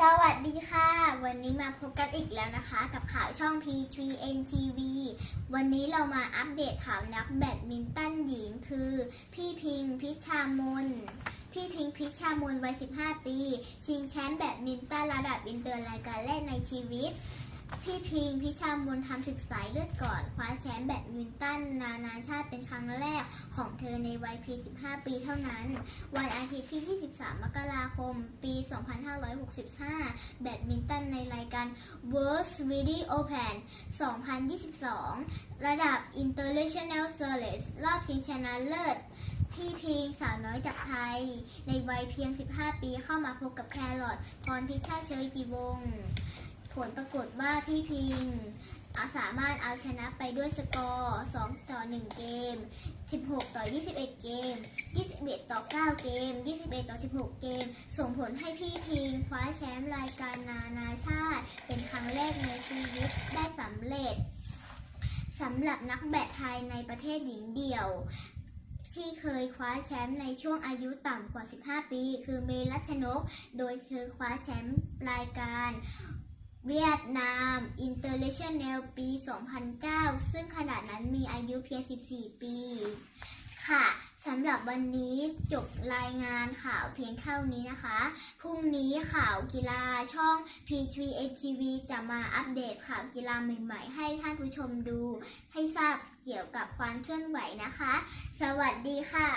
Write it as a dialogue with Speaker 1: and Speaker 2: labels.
Speaker 1: สวัสดีค่ะ วันนี้มาพบกันอีกแล้วนะคะ กับข่าวช่อง P3N TV วันนี้เรามาอัปเดตข่าวนักแบดมินตันหญิงคือ พี่พิงพิชามน พี่พิงพิชามนวัย 15 ปี ชิงแชมป์แบดมินตันระดับอินเตอร์รายการแรกในชีวิต พี่พิงพิชามนทำศึกษายเลือดก่อน คว้าแชมป์แบดมินตันนานาชาติเป็นครั้งแรกของเธอในวัยเพียง 15 ปีเท่านั้น วันอาทิตย์ที่ 23 มกราคม ปี 2565 แบดมินตันในรายการ World Swedish Open 2022 ระดับ International Series รอบชิงชนะเลิศพี่พิงสาวน้อยจากไทย ในวัยเพียง 15 ปีเข้ามาพบกับแครอทพรพิชาเชยกีวงศ์ ผลปรากฏว่าพี่พิงอาสามารถเอาชนะไปด้วยสกอร์ 2 ต่อ 1 เกม 16 ต่อ 21 เกม 21 ต่อ 9 เกม 21 ต่อ 16 เกม ส่งผลให้พี่พิงคว้าแชมป์รายการนานาชาติ เป็นครั้งแรกในชีวิตได้สำเร็จสำหรับนักแบดไทยในประเทศหญิงเดี่ยว ที่เคยคว้าแชมป์ในช่วงอายุต่ำกว่า 15 ปี คือเมรัชนก โดยเธอคว้าแชมป์รายการ เวียดนามอินเตอร์เนชั่นแนลปี 2009 ซึ่งขณะนั้นมีอายุเพียง 14 ปี ค่ะสำหรับวันนี้จบรายงานข่าวเพียงเท่านี้นะคะ พรุ่งนี้ข่าวกีฬาช่อง P3 TV จะมาอัปเดตข่าวกีฬาใหม่ๆ ให้ท่านผู้ชมดู ให้ทราบเกี่ยวกับความเคลื่อนไหวนะคะ สวัสดีค่ะ